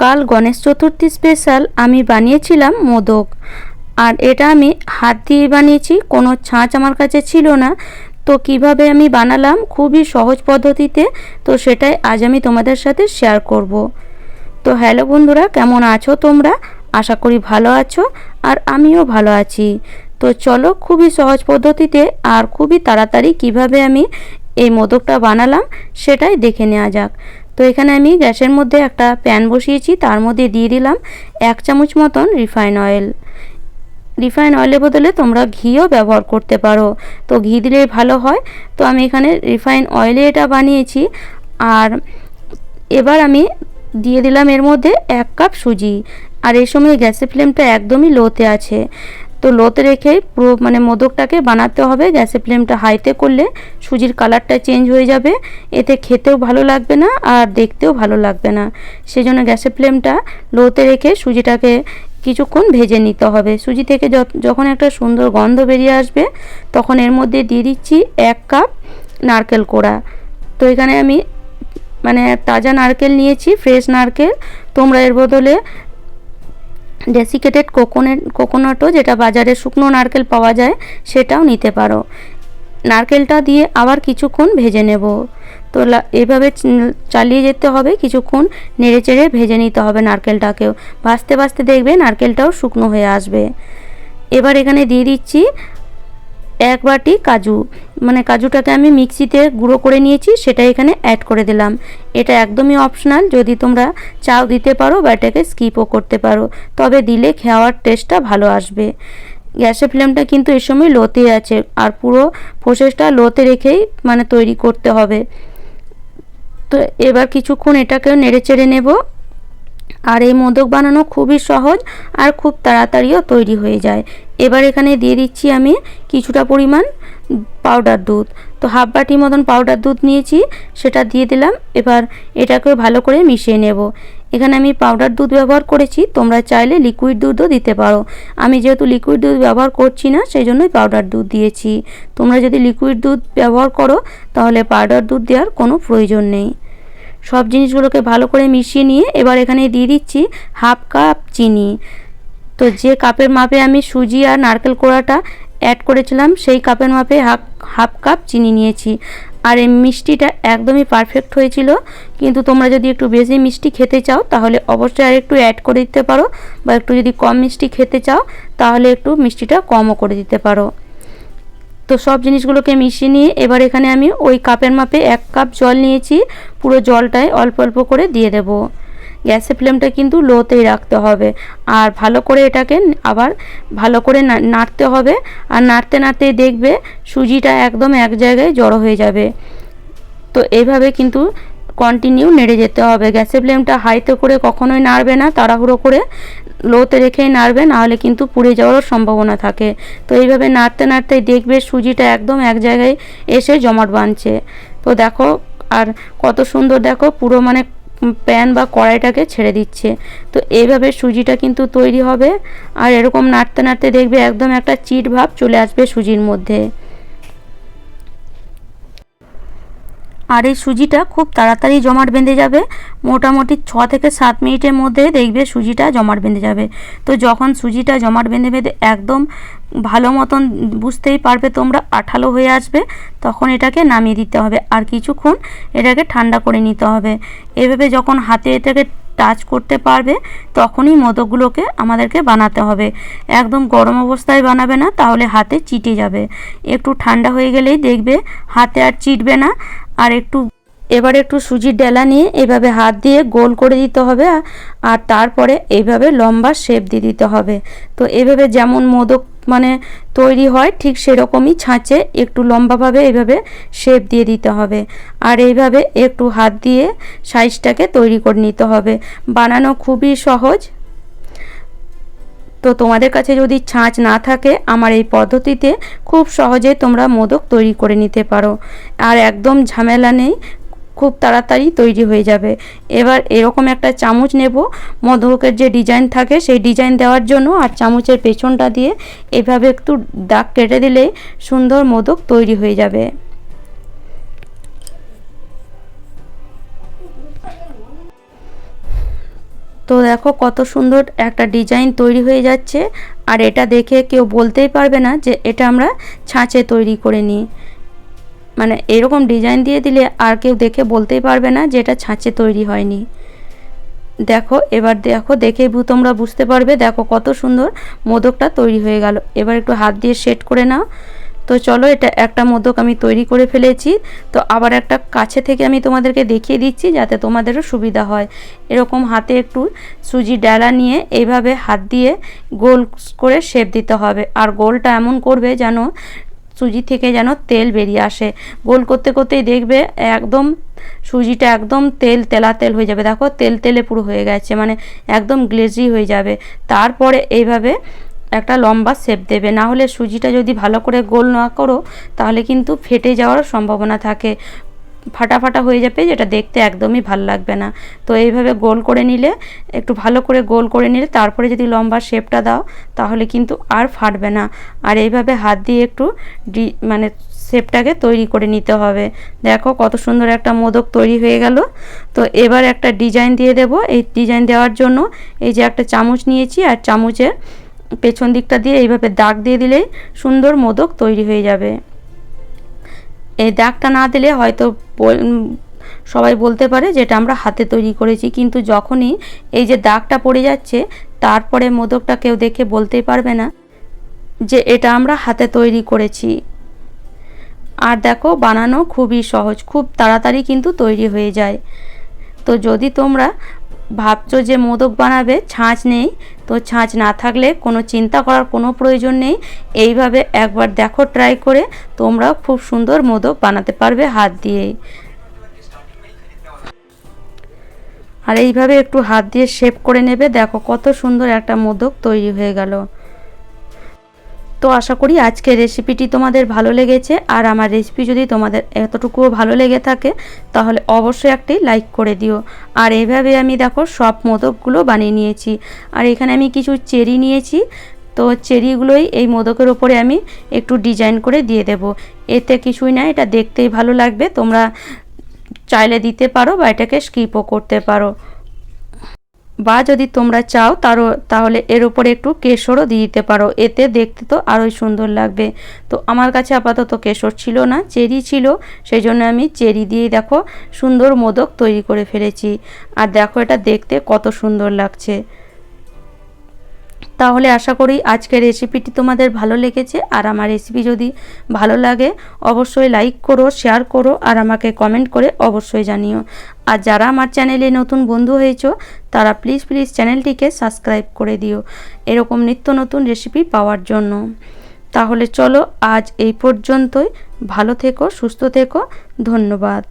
কাল গণেশ চতুর্থী স্পেশাল আমি বানিয়েছিলাম মোদক। আর এটা আমি হাত দিয়ে বানিয়েছি, কোনো ছাঁচ আমার কাছে ছিল না। তো কীভাবে আমি বানালাম? খুবই সহজ পদ্ধতিতে। তো সেটাই আজ আমি তোমাদের সাথে শেয়ার করব। তো হ্যালো বন্ধুরা, কেমন আছো তোমরা? আশা করি ভালো আছো, আর আমিও ভালো আছি। তো চলো খুবই সহজ পদ্ধতিতে আর খুবই তাড়াতাড়ি কীভাবে আমি এই মোদকটা বানালাম, সেটাই দেখে নেওয়া যাক। তো এখানে আমি গ্যাসের মধ্যে একটা প্যান বসিয়েছি, তার মধ্যে দিয়ে দিলাম এক চামচ মতন রিফাইন অয়েল। রিফাইন অয়েলের বদলে তোমরা ঘিও ব্যবহার করতে পারো। তো ঘি দিলে ভালো হয়। তো আমি এখানে রিফাইন অয়েলে এটা বানিয়েছি। আর এবার আমি দিয়ে দিলাম এর মধ্যে এক কাপ সুজি। আর এই সময় গ্যাসের ফ্লেমটা একদমই লোতে আছে। তো লোতে রেখেই পুরো মানে মোদকটাকে বানাতে হবে। গ্যাসের ফ্লেমটা হাইতে করলে সুজির কালারটা চেঞ্জ হয়ে যাবে। এতে খেতেও ভালো লাগবে না আর দেখতেও ভালো লাগবে না। সেই জন্য গ্যাসের ফ্লেমটা লোতে রেখে সুজিটাকে কিছুক্ষণ ভেজে নিতে হবে। সুজি থেকে যখন একটা সুন্দর গন্ধ বেরিয়ে আসবে, তখন এর মধ্যে দিয়ে দিচ্ছি এক কাপ নারকেল কোড়া। তো এখানে আমি মানে তাজা নারকেল নিয়েছি, ফ্রেশ নারকেল। তোমরা এর বদলে ডেসিকেটেড কোকোনেট কোকোনাটও যেটা বাজারে শুকনো নারকেল পাওয়া যায়, সেটাও নিতে পারো। নারকেলটা দিয়ে আবার কিছুক্ষণ ভেজে নেব। তো এভাবে চালিয়ে যেতে হবে, কিছুক্ষণ নেড়ে চেড়ে ভেজে নিতে হবে নারকেলটাকেও। ভাজতে ভাজতে দেখবে নারকেলটাও শুকনো হয়ে আসবে। এবার এখানে দিয়ে দিচ্ছি এক বাটি কাজু। মানে কাজুটাকে আমি মিক্সিতে গুঁড়ো করে নিয়েছি, সেটা এখানে অ্যাড করে দিলাম। এটা একদমই অপশনাল যদি তোমরা চাও দিতে পারো বা এটাকে স্কিপও করতে পারো। তবে দিলে খাওয়ার টেস্টটা ভালো আসবে। গ্যাসের ফ্লেমটা কিন্তু এই সময় লোতে আছে, আর পুরো প্রসেসটা লোতে রেখেই মানে তৈরি করতে হবে। তো এবার কিছুক্ষণ এটাকেও নেড়ে চেড়ে নেব। আর এই মোদক বানানো খুবই সহজ আর খুব তাড়াতাড়িও তৈরি হয়ে যায়। এবার এখানে দিয়ে দিচ্ছি আমি কিছুটা পরিমাণ পাউডার দুধ। তো হাফ বাটি মতন পাউডার দুধ নিয়েছি, সেটা দিয়ে দিলাম। এবার এটাকে ভালো করে মিশিয়ে নেব। এখানে আমি পাউডার দুধ ব্যবহার করেছি, তোমরা চাইলে লিকুইড দুধও দিতে পারো। আমি যেহেতু লিকুইড দুধ ব্যবহার করছি না সেই জন্যই পাউডার দুধ দিয়েছি। তোমরা যদি লিকুইড দুধ ব্যবহার করো, তাহলে পাউডার দুধ দেওয়ার কোনো প্রয়োজন নেই। সব জিনিসগুলোকে ভালো করে মিশিয়ে নিয়ে এবার এখানে দিয়ে দিচ্ছি হাফ কাপ চিনি। তো যে কাপের মাপে আমি সুজি আর নারকেল কোড়াটা অ্যাড করেছিলাম, সেই কাপের মাপে হাফ হাফ কাপ চিনি নিয়েছি। আর এই মিষ্টিটা একদমই পারফেক্ট হয়েছিল। কিন্তু তোমরা যদি একটু বেশি মিষ্টি খেতে চাও, তাহলে অবশ্যই আর একটু অ্যাড করে দিতে পারো। বা একটু যদি কম মিষ্টি খেতে চাও, তাহলে একটু মিষ্টিটা কমও করে দিতে পারো। তো সব জিনিসগুলোকে মিশিয়ে নিয়ে এবার এখানে আমি ওই কাপের মাপে এক কাপ জল নিয়েছি। পুরো জলটায় অল্প অল্প করে দিয়ে দেব। গ্যাসের ফ্লেমটা কিন্তু লোতেই রাখতে হবে। আর ভালো করে এটাকে আবার ভালো করে নাড়তে হবে। আর নাড়তে নাড়তেই দেখবে সুজিটা একদম এক জায়গায় জড়ো হয়ে যাবে। তো এইভাবে কিন্তু কন্টিনিউ নেড়ে যেতে হবে। গ্যাসের ফ্লেমটা হাইতে করে কখনোই নাড়বে না, তাড়াহুড়ো করে। লোতে রেখেই নাড়বে, নাহলে কিন্তু পুড়ে যাওয়ারও সম্ভাবনা থাকে। তো এইভাবে নাড়তে নাড়তে দেখবে সুজিটা একদম এক জায়গায় এসে জমাট বাঁধছে। তো দেখো, আর কত সুন্দর দেখো, পুরো মানে প্যান বা কড়াইটাকে ছেড়ে দিচ্ছে। তো এইভাবে সুজিটা কিন্তু তৈরি হবে। আর এরকম নাড়তে নাড়তে দেখবে একদম একটা চিট ভাব চলে আসবে সুজির মধ্যে। আর এই সুজিটা খুব তাড়াতাড়ি জমাট বেঁধে যাবে। মোটামুটি ছ থেকে সাত মিনিটের মধ্যে দেখবে সুজিটা জমাট বেঁধে যাবে। তো যখন সুজিটা জমাট বেঁধে বেঁধে একদম ভালো মতন বুঝতেই পারবে তোমরা, আঠালো হয়ে আসবে, তখন এটাকে নামিয়ে দিতে হবে। আর কিছুক্ষণ এটাকে ঠান্ডা করে নিতে হবে। এভাবে যখন হাতে এটাকে টাচ করতে পারবে, তখনই মোদকগুলোকে আমাদেরকে বানাতে হবে। একদম গরম অবস্থায় বানাবে না, তাহলে হাতে চিটে যাবে। একটু ঠান্ডা হয়ে গেলেই দেখবে হাতে আর চিটবে না, আর একটু এবার একটু সুজির ডেলা নিয়ে এভাবে হাত দিয়ে গোল করে দিতে হবে, আর তারপরে এইভাবে লম্বা শেপ দিয়ে দিতে হবে। তো এভাবে যেমন মোদক মানে তৈরি হয়, ঠিক সেরকমই ছাঁচে একটু লম্বাভাবে এইভাবে শেপ দিয়ে দিতে হবে। আর এইভাবে একটু হাত দিয়ে সাইজটাকে তৈরি করে নিতে হবে। বানানো খুবই সহজ। তো তোমাদের কাছে যদি ছাঁচ না থাকে, আমার এই পদ্ধতিতে খুব সহজে তোমরা মোদক তৈরি করে নিতে পারো। আর একদম ঝামেলা নেই খুব তাড়াতাড়ি তৈরি হয়ে যাবে। এবার এরকম একটা চামচ নেব। মোদকের যে ডিজাইন থাকে, সেই ডিজাইন দেওয়ার জন্য আর চামচের পেছনটা দিয়ে এভাবে একটু দাগ কেটে দিলেই সুন্দর মোদক তৈরি হয়ে যাবে। তো দেখো কত সুন্দর একটা ডিজাইন তৈরি হয়ে যাচ্ছে। আর এটা দেখে কেউ বলতেই পারবে না যে এটা আমরা ছাঁচে তৈরি করে নিই। মানে এরকম ডিজাইন দিয়ে দিলে আর কেউ দেখে বলতেই পারবে না যে এটা ছাঁচে তৈরি হয়নি। দেখো, এবার দেখো দেখেই বু- তোমরা বুঝতে পারবে, দেখো কত সুন্দর মোদকটা তৈরি হয়ে গেল। এবার একটু হাত দিয়ে সেট করে নাও। তো চলো, এটা একটা মোদক আমি তৈরি করে ফেলেছি। তো আবার একটা কাছে থেকে আমি তোমাদেরকে দেখিয়ে দিচ্ছি যাতে তোমাদেরও সুবিধা হয়। এরকম হাতে একটু সুজি ডালা নিয়ে এইভাবে হাত দিয়ে গোল করে শেপ দিতে হবে। আর গোলটা এমন করবে যেন সুজি থেকে যেন তেল বেরিয়ে আসে। গোল করতে করতেই দেখবে একদম সুজিটা একদম তেল তেলা তেল হয়ে যাবে। দেখো, তেল তেলে পুরো হয়ে গেছে মানে একদম গ্লেজি হয়ে যাবে। তারপরে এইভাবে একটা লম্বা শেপ দেবে। না হলে সুজিটা যদি ভালো করে গোল না করো, তাহলে কিন্তু ফেটে যাওয়ার সম্ভাবনা থাকে। ফাটা ফাটা হয়ে যাবে, যেটা দেখতে একদমই ভালো লাগবে না। তো এইভাবে গোল করে নিলে, একটু ভালো করে গোল করে নিলে, তারপরে যদি লম্বা শেপটা দাও, তাহলে কিন্তু আর ফাটবে না। আর এইভাবে হাত দিয়ে একটু ডি মানে শেপটাকে তৈরি করে নিতে হবে। দেখো কত সুন্দর একটা মোদক তৈরি হয়ে গেল। তো এবার একটা ডিজাইন দিয়ে দেব। এই ডিজাইন দেওয়ার জন্য এই যে একটা চামচ নিয়েছি, আর চামচের পেছন দিকটা দিয়ে এইভাবে দাগ দিয়ে দিলেই সুন্দর মোদক তৈরি হয়ে যাবে। এই দাগটা না দিলে হয়তো সবাই বলতে পারে যেটা আমরা হাতে তৈরি করেছি। কিন্তু যখনই এই যে দাগটা পড়ে যাচ্ছে, তারপরে মোদকটা কেউ দেখে বলতেই পারবে না যে এটা আমরা হাতে তৈরি করেছি। আর দেখো, বানানো খুবই সহজ, খুব তাড়াতাড়ি কিন্তু তৈরি হয়ে যায়। তো যদি তোমরা ভাবছ যে মোদক বানাবে, ছাঁচ নেই। তো ছাঁচ না থাকলে কোনো চিন্তা করার কোনো প্রয়োজন নেই। এইভাবে একবার দেখো ট্রাই করে তোমরাও খুব সুন্দর মোদক বানাতে পারবে হাত দিয়েই আর এইভাবে একটু হাত দিয়ে শেপ করে নেবে। দেখো কত সুন্দর একটা মোদক তৈরি হয়ে গেল। তো আশা করি আজকের রেসিপিটি তোমাদের ভালো লেগেছে। আর আমার রেসিপি যদি তোমাদের এতটুকুও ভালো লেগে থাকে, তাহলে অবশ্যই একটি লাইক করে দিও। আর এইভাবে আমি দেখো সব মোদকগুলো বানিয়ে নিয়েছি। আর এখানে আমি কিছু চেরি নিয়েছি। তো চেরিগুলোই এই মোদকের ওপরে আমি একটু ডিজাইন করে দিয়ে দেব। এতে কিছুই না, এটা দেখতেই ভালো লাগবে। তোমরা চাইলে দিতে পারো বা এটাকে স্কিপও করতে পারো। বা যদি তোমরা চাও তারও, তাহলে এর উপরে একটু কেশরও দিয়ে দিতে পারো। এতে দেখতে তো আরোই সুন্দর লাগবে। তো আমার কাছে আপাতত কেশর ছিল না, চেরি ছিল সেই জন্য আমি চেরি দিয়ে দেখো সুন্দর মোদক তৈরি করে ফেলেছি। আর দেখো এটা দেখতে কত সুন্দর লাগছে। তাহলে আশা করি আজকের রেসিপিটি তোমাদের ভালো লেগেছে। আর আমার রেসিপি যদি ভালো লাগে, অবশ্যই লাইক করো শেয়ার করো, আর আমাকে কমেন্ট করে অবশ্যই জানিও। আর যারা আমার চ্যানেলে নতুন বন্ধু হয়েছো, তারা প্লিজ প্লিজ চ্যানেলটিকে সাবস্ক্রাইব করে দিও। এরকম নিত্য নতুন রেসিপি পাওয়ার জন্য। তাহলে চলো আজ এই পর্যন্তই। ভালো থেকো, সুস্থ থেকো। ধন্যবাদ।